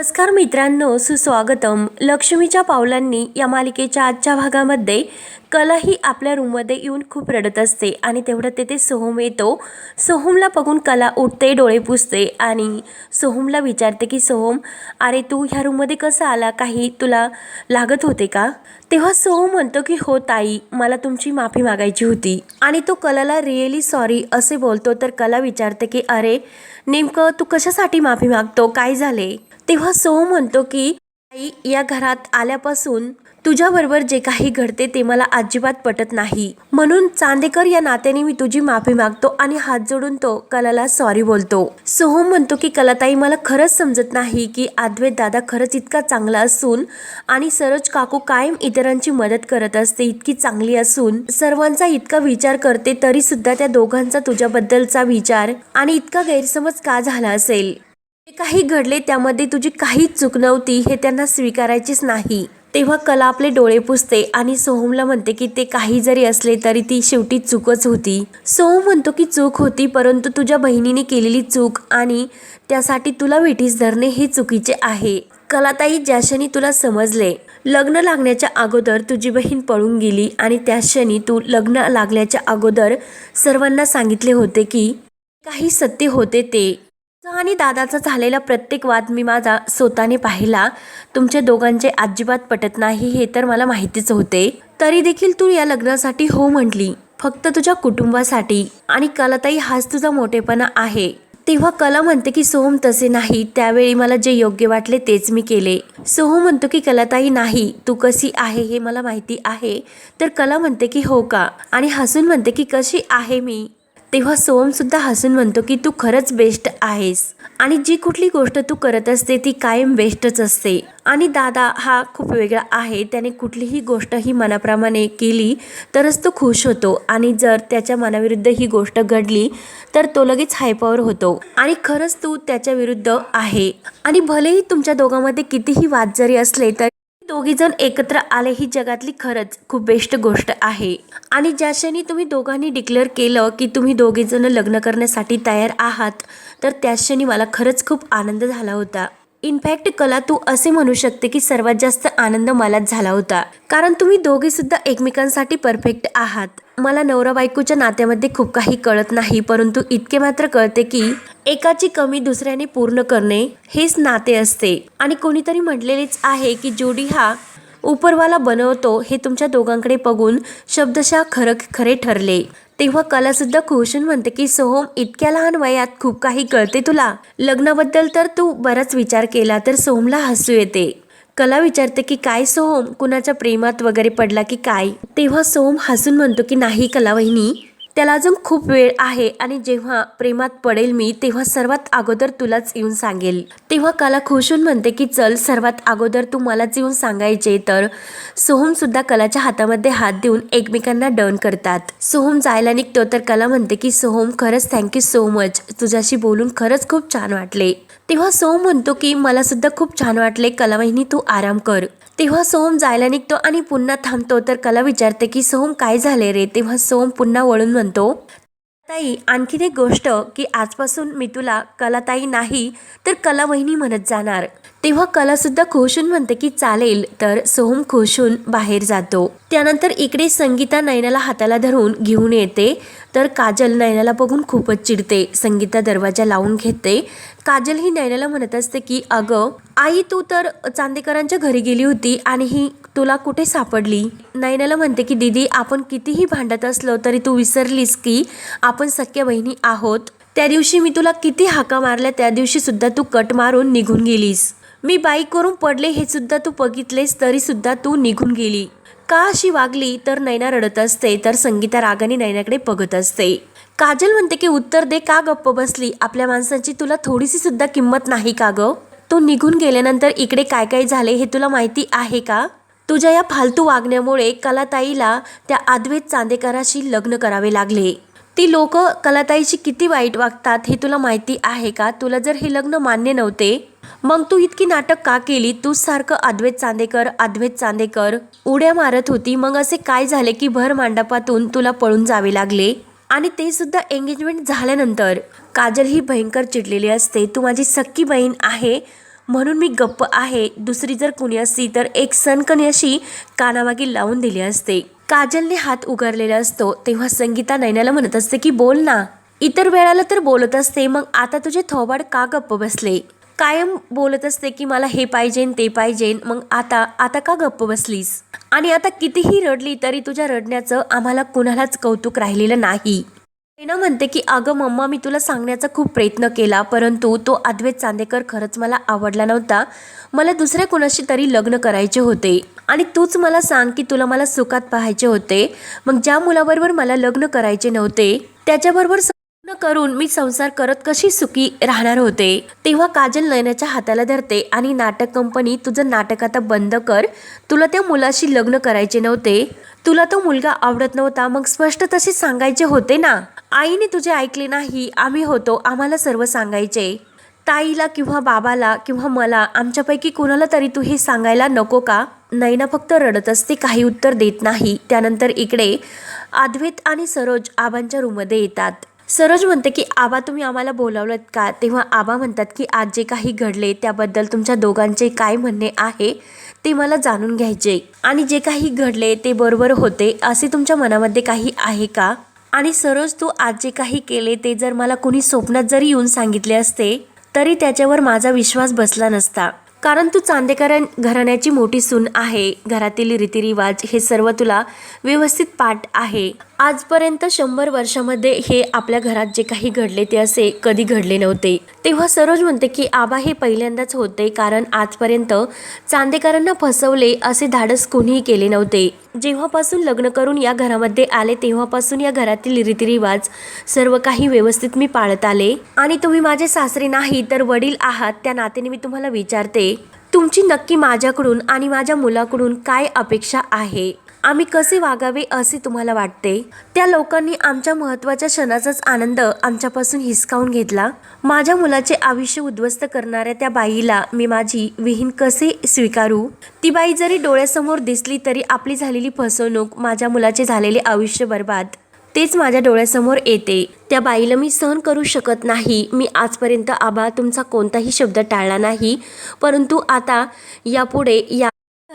नमस्कार मित्रांनो सुस्वागतम. लक्ष्मीच्या पावलांनी या मालिकेच्या आजच्या भागामध्ये कला ही आपल्या रूममध्ये येऊन खूप रडत असते आणि तेवढं तेथे सोहम येतो. सोहमला बघून कला उठते डोळे पुसते आणि सोहमला विचारते की सोहम अरे तू ह्या रूममध्ये कसं आला? काही तुला लागत होते का? तेव्हा सोहम म्हणतो की हो ताई मला तुमची माफी मागायची होती. आणि तो कलाला रिअली सॉरी असे बोलतो. तर कला विचारते की अरे नेमकं तू कशासाठी माफी मागतो? काय झाले? तेव्हा सोहम म्हणतो की ताई या घरात आल्यापासून तुझ्याबरोबर जे काही घडते ते मला अजिबात पटत नाही. म्हणून चांदेकर या नात्याने मी तुझी माफी मागतो आणि हात जोडून तो कलाला सॉरी बोलतो. सोहम म्हणतो की कलाताई मला खरंच समजत नाही की अद्वैत दादा खरंच इतका चांगला असून आणि सरोज काकू कायम इतरांची मदत करत असते इतकी चांगली असून सर्वांचा इतका विचार करते तरी सुद्धा त्या दोघांचा तुझ्याबद्दलचा विचार आणि इतका गैरसमज का झाला असेल? जे काही घडले त्यामध्ये तुझी काहीच चूक नव्हती हे त्यांना स्वीकारायचीच नाही. तेव्हा कला आपले डोळे पुसते आणि सोहमला म्हणते की ते काही जरी असले तरी ती शेवटी चूकच होती. सोहम म्हणतो की चूक होती परंतु तुझ्या बहिणीने केलेली चूक आणि त्यासाठी तुला वेठीस धरणे हे चुकीचे आहे. कलाताई ज्या क्षणी तुला समजले लग्न लागण्याच्या अगोदर तुझी बहीण पळून गेली आणि त्या क्षणी तू लग्न लागल्याच्या अगोदर सर्वांना सांगितले होते की काही सत्य होते ते. आणि दादाचा झालेला प्रत्येक वाद मी माझा स्वतःने पाहिला. तुमच्या दोघांचे अजिबात पटत नाही हे तर मला माहितीच होते. तरी देखील तू या लग्नासाठी हो म्हटली. फक्त तुझ्या कुटुंबासाठी. आणि कलाताई हाच तुझा मोठेपणा आहे. तेव्हा कला म्हणते की सोहम तसे नाही. त्यावेळी मला जे योग्य वाटले तेच मी केले. सोहम म्हणतो की कलाताई नाही. तू कशी आहे हे मला माहिती आहे. तर कला म्हणते की हो का? आणि हसून म्हणते की कशी आहे मी? तेव्हा सोहमसुद्धा हसून म्हणतो की तू खरंच बेस्ट आहेस. आणि जी कुठली गोष्ट तू करत असते ती कायम बेस्टच असते. आणि दादा हा खूप वेगळा आहे. त्याने कुठलीही गोष्ट ही मनाप्रमाणे केली तरच तो खुश होतो. आणि जर त्याच्या मनाविरुद्ध ही गोष्ट घडली तर तो लगेच हायपावर होतो. आणि खरंच तू त्याच्या विरुद्ध आहे. आणि भलेही तुमच्या दोघांमध्ये कितीही वाद जरी असले तर दोघी जण एकत्र आले ही जगातली खरंच खूप बेस्ट गोष्ट आहे. आणि ज्या क्षणी तुम्ही दोघांनी डिक्लेअर केलं की तुम्ही दोघे जण लग्न करण्यासाठी तयार आहात तर त्या क्षणी मला खरंच खूप आनंद झाला होता. इनफॅक्ट कला तू असे म्हणू शकते की सर्वात जास्त आनंद मलाच झाला होता. कारण तुम्ही दोघे सुद्धा एकमेकांसाठी परफेक्ट आहात. मला नवरा बायकोच्या नात्यामध्ये खूप काही कळत नाही परंतु इतके मात्र कळते की एकाची कमी दुसऱ्याने पूर्ण करणे हेच नाते असते. आणि कोणीतरी म्हटलेलेच आहे की जोडी हा उपरवाला बनवतो हे तुमच्या दोघांकडे बघून शब्दशः खरं खरे ठरले. तेव्हा कलासुद्धा खुशून म्हणते की सोहम इतक्या लहान वयात खूप काही कळते तुला. लग्नाबद्दल तर तू बराच विचार केला तर सोहमला हसू येते. कला विचारते की काय सोहम? कुणाच्या प्रेमात वगैरे पडला की काय? तेव्हा सोहम हसून म्हणतो की नाही कला वहिनी त्याला अजून खूप वेळ आहे आणि जेव्हा प्रेमात पडेल मी तेव्हा सर्वात अगोदर तुलाच येऊन सांगेल. तेव्हा कला खुशून म्हणते की चल सर्वात अगोदर तू मलाच येऊन सांगायचे. तर सोहम सुद्धा कलाच्या हातामध्ये हात देऊन एकमेकांना डन करतात. सोहम जायला निघतो तर कला म्हणते की सोहम खरंच थँक्यू सो मच तुझ्याशी बोलून खरंच खूप छान वाटले. तेव्हा सोम म्हणतो की मला सुद्धा खूप छान वाटले कलावहिनी तू आराम कर. तेव्हा सोम जायला निघतो आणि पुन्हा थांबतो. तर कला विचारते की सोम काय झाले रे? तेव्हा सोम पुन्हा वळून म्हणतो ताई आणखीन एक गोष्ट की आजपासून मी तुला कलाताई नाही तर कला वहिनी म्हणत जाणार. तेव्हा कलासुद्धा खुशून म्हणते की चालेल तर सोहम खुशून बाहेर जातो. त्यानंतर इकडे संगीता नयनाला हाताला धरून घेऊन येते तर काजल नयनाला बघून खूपच चिडते. संगीता दरवाजा लावून घेते. काजल ही नयनाला म्हणत असते की अगं आई तू तर चांदेकरांच्या घरी गेली होती आणि ही तुला कुठे सापडली? नयनाला म्हणते की दीदी आपण कितीही भांडत असलो तरी तू विसरलीस की आपण सख्या बहिणी आहोत. त्या दिवशी मी तुला किती हाका मारल्या त्या दिवशी सुद्धा तू कट मारून निघून गेलीस. मी बाईकवरून पडले हे सुद्धा तू बघितलेस तरी सुद्धा तू निघून गेली. का अशी वागली? तर नैना रडत असते तर संगीता रागाने नैनाकडे बघत असते. काजल म्हणते की उत्तर दे का गप्प बसली? आपल्या माणसाची तुला थोडीशी सुद्धा किंमत नाही का ग? तो निघून गेल्यानंतर इकडे काय काय झाले हे तुला माहिती आहे का? तुझ्या या फालतू वागण्यामुळे कलाताईला त्या अद्वैत चांदेकराशी लग्न करावे लागले. ती लोक कलाताईशी किती वाईट वागतात हे तुला माहिती आहे का? तुला जर हे लग्न मान्य नव्हते मग तू इतकी नाटक का केली? तू सारखं अद्वैत चांदेकर अद्वैत चांदेकर उड्या मारत होती. मग असे काय झाले की भर मांडपातून तुला पळून जावे लागले? आणि ते सुद्धा एंगेजमेंट झाल्यानंतर. काजल ही भयंकर चिडलेली असते. तू माझी सक्की बहीण आहे. म्हणून मी गप्प आहे. दुसरी जर कुणी असती तर एक सणकणी अशी कानामागे लावून दिली असते. काजलने हात उगारलेला असतो तेव्हा संगीता नैनाला म्हणत असते की बोल ना. इतर वेळाला तर बोलत असते मग आता तुझे थोबाड का गप्प बसले? कायम बोलत असते की मला हे पाहिजे ते पाहिजे मग आता आता का गप्प बसलीस? आणि आता कितीही रडली तरी तुझ्या रडण्याचं आम्हाला कुणालाच कौतुक राहिलेलं नाही. रेना म्हणते की अगं मम्मा मी तुला सांगण्याचा खूप प्रयत्न केला परंतु तो अद्वैत चांदेकर खरंच मला आवडला नव्हता. मला दुसऱ्या कोणाशी तरी लग्न करायचे होते आणि तूच मला सांग की तुला मला सुखात पाहायचे होते. मग ज्या मुलाबरोबर मला लग्न करायचे नव्हते त्याच्याबरोबर लग्न करून मी संसार करत कशी सुखी राहणार होते? तेव्हा काजल नयनाच्या हाताला धरते आणि नाटक कंपनी तुझं नाटक आता बंद कर. तुला त्या मुलाशी लग्न करायचे नव्हते. तुला तो मुलगा आवडत नव्हता. मग स्पष्ट तसे सांगायचे होते ना? आईने तुझे ऐकले नाही. आम्ही होतो. आम्हाला सर्व सांगायचे. ताईला किंवा बाबाला किंवा मला आमच्यापैकी कुणाला तरी तू हे सांगायला नको का? नैना फक्त रडत असते. काही उत्तर देत नाही. त्यानंतर इकडे अद्वैत आणि सरोज आबांच्या रूममध्ये येतात. सरोज म्हणते की आबा तुम्ही आम्हाला बोलावलं का? तेव्हा आबा म्हणतात की आज जे काही घडले त्याबद्दल तुमच्या दोघांचे काय म्हणणे आहे ते मला जाणून घ्यायचे. आणि जे काही घडले ते बरोबर होते असे तुमच्या मनामध्ये काही आहे का? आणि सरोज तू आज जे काही केले ते जर मला कुणी स्वप्नात जरी येऊन सांगितले असते तरी त्याच्यावर माझा विश्वास बसला नसता. कारण तू चांदेकर घराण्याची मोठी सून आहे. घरातील रीतिरिवाज हे सर्व तुला व्यवस्थित पाठ आहे. आजपर्यंत शंभर वर्षामध्ये हे आपल्या घरात जे काही घडले ते असे कधी घडले नव्हते. तेव्हा सरोज म्हणते की आबा हे पहिल्यांदाच होते कारण आजपर्यंत चांदेकरांना फसवले असे धाडस कोणीही केले नव्हते. जेव्हापासून लग्न करून या घरामध्ये आले तेव्हापासून या घरातील रीतिरिवाज सर्व काही व्यवस्थित मी पाळत आले. आणि तुम्ही माझे सासरे नाही तर वडील आहात त्या नात्याने मी तुम्हाला विचारते. तुमची नक्की माझ्याकडून आणि माझ्या मुलाकडून काय अपेक्षा आहे? आम्ही कसे वागावे असे तुम्हाला वाटते? त्या लोकांनी आमच्या महत्त्वाच्या क्षणाचाच आनंद आमच्यापासून हिसकावून घेतला. माझ्या मुलाचे आयुष्य उद्ध्वस्त करणाऱ्या त्या बाईला मी माझी विहीन कसे स्वीकारू? ती बाई जरी डोळ्यासमोर दिसली तरी आपली झालेली फसवणूक माझ्या मुलाचे झालेले आयुष्य बर्बाद. तेच माझ्या डोळ्यासमोर येते. त्या बाईला मी सहन करू शकत नाही. मी आजपर्यंत आबा तुमचा कोणताही शब्द टाळला नाही. परंतु आता यापुढे या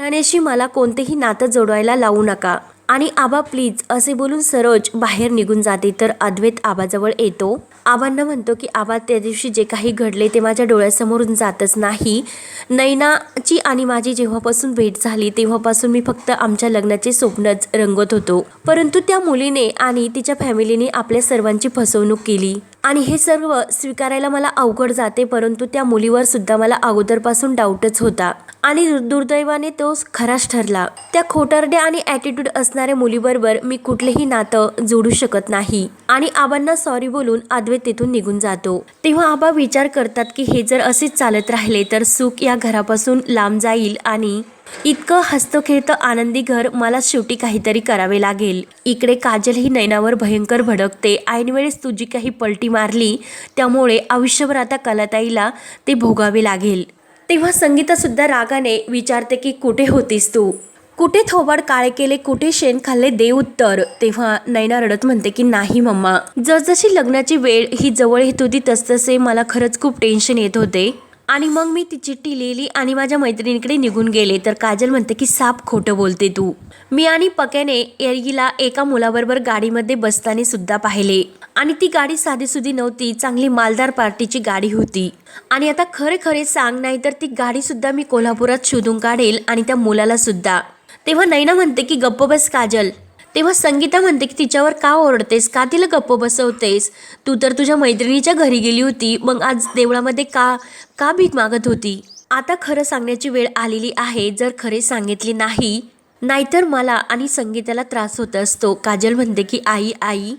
घराण्याशी मला कोणतेही नातं जोडवायला लावू नका. आणि आबा प्लीज असे बोलून सरोज बाहेर निघून जाते. तर अद्वैत आबाजवळ येतो. आबांना म्हणतो की आबा त्या दिवशी जे काही घडले ते माझ्या डोळ्यासमोरून जातच नाही. नैनाची आणि माझी जेव्हापासून भेट झाली तेव्हापासून मी फक्त आमच्या लग्नाचे स्वप्नच रंगत होतो. परंतु त्या मुलीने आणि तिच्या फॅमिलीने आपल्या सर्वांची फसवणूक केली. आणि हे सर्व स्वीकारायला मला अवघड जाते परंतु त्या मुलीवर सुद्धा मला अगोदरपासून डाऊटच होता. आणि दुर्दैवाने तो खराच ठरला. त्या खोटारड्या आणि ॲटिट्यूड असणाऱ्या मुलीबरोबर मी कुठलेही नातं जोडू शकत नाही. आणि आबांना सॉरी बोलून अद्वैत तिथून निघून जातो. तेव्हा आबा विचार करतात की हे जर असेच चालत राहिले तर सुख या घरापासून लांब जाईल आणि इतकं हसतं खेळतं आनंदी घर मला शेवटी काहीतरी करावे लागेल. इकडे काजल ही नैनावर भयंकर भडकते. ऐनवेळेस तुझी काही पलटी मारली त्यामुळे आयुष्यभर आता कलाताईला ते भोगावे लागेल. तेव्हा संगीतासुद्धा रागाने विचारते की कुठे होतीस तू? कुठे थोबाड काळे केले कुठे शेण खाल्ले दे उत्तर. तेव्हा नैना रडत म्हणते की नाही मम्मा. जसजशी लग्नाची वेळ ही जवळ येत होती तसतसे मला खरंच खूप टेन्शन येत होते. आणि मग मी ती चिठ्ठी लिहिली आणि माझ्या मैत्रिणीकडे निघून गेले. तर काजल म्हणते की साप खोटं बोलते तू. मी आणि पक्याने एरगीला एका मुलाबरोबर गाडीमध्ये बसताना सुद्धा पाहिले. आणि ती गाडी साधीसुधी नव्हती चांगली मालदार पार्टीची गाडी होती. आणि आता खरे खरे सांग नाही तर ती गाडी सुद्धा मी कोल्हापुरात शोधून काढेल आणि त्या मुलाला सुद्धा. तेव्हा नैना म्हणते की गप्प बस काजल. तेव्हा संगीता म्हणते की तिच्यावर का ओरडतेस? का तिला गप्प बसवतेस? तू तर तुझ्या मैत्रिणीच्या घरी गेली होती. मग आज देवळामध्ये का का भीक मागत होती? आता खरं सांगण्याची वेळ आलेली आहे. जर खरे सांगितले नाही नाहीतर मला आणि संगीताला त्रास होत असतो. काजल म्हणते की आई आई.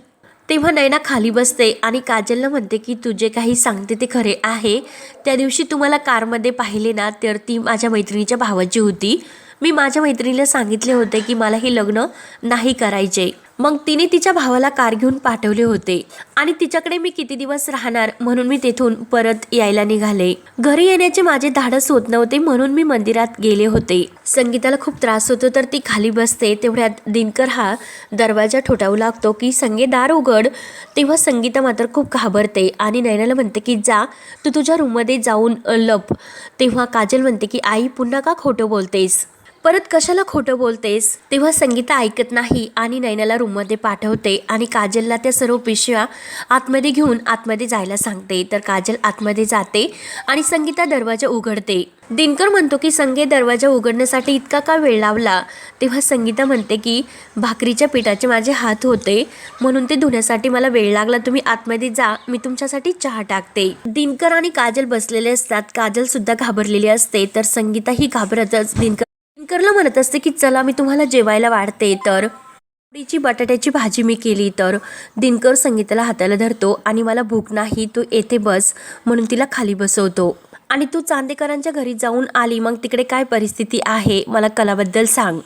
तेव्हा नैना खाली बसते आणि काजलला म्हणते की तुझे काही सांगते ते खरे आहे. त्या दिवशी तुम्हाला कारमध्ये पाहिले ना तर ती माझ्या मैत्रिणीच्या भावाची होती. मी माझ्या मैत्रिणीला सांगितले होते की मला हे लग्न नाही करायचे. मग तिने तिच्या भावाला कार घेऊन पाठवले होते. आणि तिच्याकडे मी किती दिवस राहणार म्हणून मी तेथून परत यायला निघाले. घरी येण्याचे माझे धाडस होत नव्हते म्हणून मी मंदिरात गेले होते. संगीताला खूप त्रास होतो तर ती खाली बसते. तेवढ्यात दिनकर हा दरवाजा ठोठावू लागतो की संगे दार उघड. तेव्हा संगीता मात्र खूप घाबरते आणि नयनाला म्हणते की जा तू तुझ्या रूममध्ये जाऊन लप. तेव्हा काजल म्हणते की आई पुन्हा का खोटं बोलतेस? परत कशाला खोटं बोलतेस? तेव्हा संगीता ऐकत नाही आणि नैनाला रूममध्ये पाठवते आणि काजलला त्या सर्व पिशव्या आतमध्ये घेऊन आतमध्ये जायला सांगते. तर काजल आतमध्ये जाते आणि संगीता दरवाजा उघडते. दिनकर म्हणतो की संगे दरवाजा उघडण्यासाठी इतका का वेळ लावला? तेव्हा संगीता म्हणते की भाकरीच्या पिठाचे माझे हात होते. म्हणून ते धुण्यासाठी मला वेळ लागला. तुम्ही आतमध्ये जा. मी तुमच्यासाठी चहा टाकते. दिनकर आणि काजल बसलेले असतात. काजल सुद्धा घाबरलेली असते. तर संगीता ही घाबरतच. दिनकर दिनकरला म्हणत असते की चला मी तुम्हाला जेवायला वाढते. तर उडीची बटाट्याची भाजी मी केली. तर दिनकर संगीताला हाताला धरतो आणि मला भूक नाही तू येथे बस. म्हणून तिला खाली बसवतो. आणि तू चांदेकरांच्या घरी जाऊन आली मग तिकडे काय परिस्थिती आहे? मला कलाबद्दल सांग.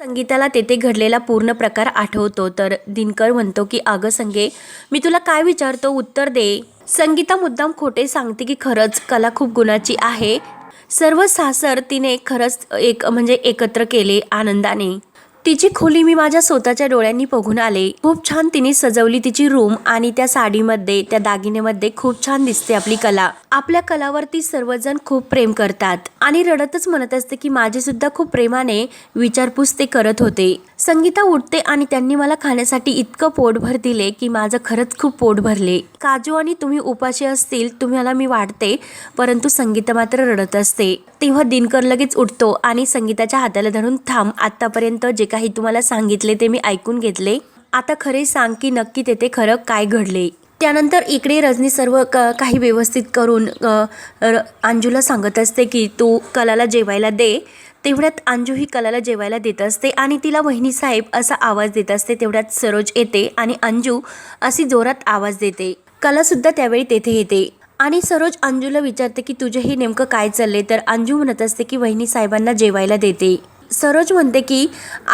संगीताला तेथे घडलेला पूर्ण प्रकार आठवतो. तर दिनकर म्हणतो की अगं संगे मी तुला काय विचारतो? उत्तर दे. संगीता मुद्दाम खोटे सांगते की खरंच कला खूप गुणाची आहे. सर्व सासर तिने खरंच एक म्हणजे एकत्र केले आनंदाने. तिची खोली मी माझ्या स्वतःच्या डोळ्यांनी बघून आले. खूप छान तिने सजवली तिची रूम आणि त्या साडीमध्ये त्या दागिनेमध्ये खूप छान दिसते आपली कला. आपल्या कलावरती सर्वजण खूप प्रेम करतात. आणि रडतच म्हणत असते की माझे सुद्धा खूप प्रेमाने विचारपूस ते करत होते. संगीता उठते आणि त्यांनी मला खाण्यासाठी इतकं पोटभर दिले की माझं खरंच खूप पोट भरले. काजू आणि तुम्ही उपाशी असतील तुम्हाला मी वाटते परंतु संगीता मात्र रडत असते. तेव्हा दिनकर लगेच उठतो आणि संगीताच्या हाताला धरून थांब आतापर्यंत जे काही तुम्हाला सांगितले ते मी ऐकून घेतले. आता खरे सांग की नक्की तेथे खरं काय घडले. त्यानंतर इकडे रजनी सर्व क काही व्यवस्थित करून र- अंजूला सांगत असते की तू कलाला जेवायला दे. तेवढ्यात अंजू ही कलाला जेवायला देत असते आणि तिला वहिनी साहेब असा आवाज देत असते तेवढ्यात सरोज येते आणि अंजू अशी जोरात आवाज देते. कलासुद्धा त्यावेळी तेथे येते. आणि सरोज अंजूला विचारते की तुझे हे नेमकं काय चालले तर अंजू म्हणत असते की वहिनी साहेबांना जेवायला देते. सरोज म्हणते की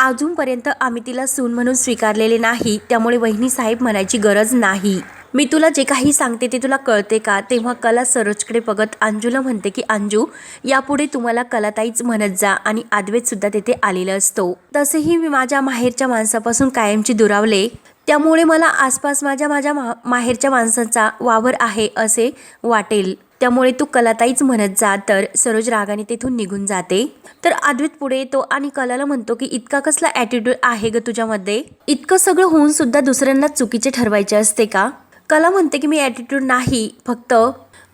अजूनपर्यंत आम्ही तिला सून म्हणून स्वीकारलेले नाही. त्यामुळे वहिनी साहेब म्हणायची गरज नाही. मी तुला जे काही सांगते ते तुला कळते का? तेव्हा कला सरोजकडे बघत अंजूला म्हणते की अंजू यापुढे तुम्हाला कलाताईच म्हणत जा आणि आदवेतसुद्धा तेथे आलेला असतो. तसेही मी माझ्या माहेरच्या माणसापासून कायमची दुरावले. त्यामुळे मला आसपास माझ्या माझ्या मा माहेरच्या माणसाचा वावर आहे असे वाटेल. त्यामुळे तू कलाताईच म्हणत जा तर सरोज रागाने तेथून निघून जाते. तर अद्वैत पुढे येतो आणि कलाला म्हणतो की इतका कसला ॲटिट्यूड आहे ग तुझ्यामध्ये? इतकं सगळं होऊन सुद्धा दुसऱ्यांना चुकीचे ठरवायचे असते का? कला म्हणते की मी ॲटिट्यूड नाही फक्त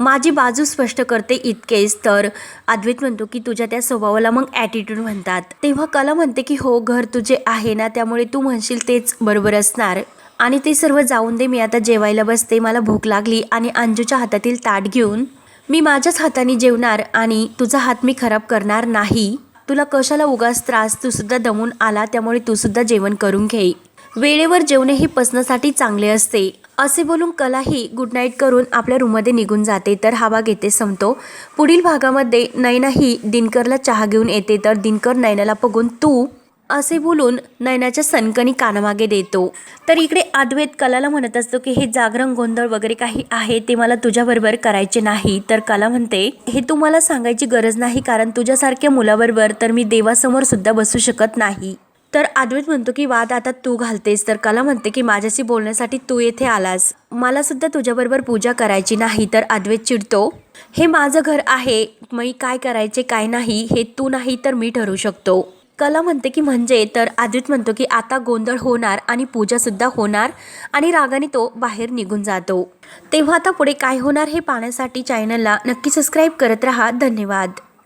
माझी बाजू स्पष्ट करते इतकेच. तर अद्वैत म्हणतो की तुझ्या त्या स्वभावाला मग ॲटिट्यूड म्हणतात. तेव्हा कला म्हणते की हो घर तुझे आहे ना त्यामुळे तू म्हणशील तेच बरोबर असणार. आणि ते सर्व जाऊन दे मी आता जेवायला बसते मला भूक लागली आणि अंजूच्या हातातील ताट घेऊन मी माझ्याच हाताने जेवणार आणि तुझा हात मी खराब करणार नाही. तुला कशाला उगाच त्रास? तू सुद्धा दमून आला त्यामुळे तू सुद्धा जेवण करून घे. वेळेवर जेवणे हे पचनासाठी चांगले असते. असे बोलून कलाही गुड नाईट करून आपल्या रूममध्ये निघून जाते तर हा भाग येथे संपतो. पुढील भागामध्ये नैनाही दिनकरला चहा घेऊन येते तर दिनकर नैनाला बघून तू असे बोलून नयनाच्या सनकणी कानामागे देतो. तर इकडे अद्वैत कलाला म्हणत असतो की हे जागरण गोंधळ वगैरे काही आहे ते मला तुझ्याबरोबर करायचे नाही. तर कला म्हणते हे तू मला सांगायची गरज नाही कारण तुझ्यासारख्या मुलाबरोबर तर मी देवासमोर सुद्धा बसू शकत नाही. तर अद्वैत म्हणतो की वाद आता तू घालतेस. तर कला म्हणते की माझ्याशी बोलण्यासाठी तू येथे आलास. मला सुद्धा तुझ्याबरोबर पूजा करायची नाही. तर अद्वैत चिडतो हे माझं घर आहे. मी काय करायचे काय नाही हे तू नाही तर मी ठरू शकतो. कला म्हणते की म्हणजे तर आदित म्हणतो की आता गोंधळ होणार आणि पूजासुद्धा होणार आणि रागाने तो बाहेर निघून जातो. तेव्हा आता पुढे काय होणार हे पाहण्यासाठी चॅनलला नक्की सबस्क्राईब करत राहा. धन्यवाद.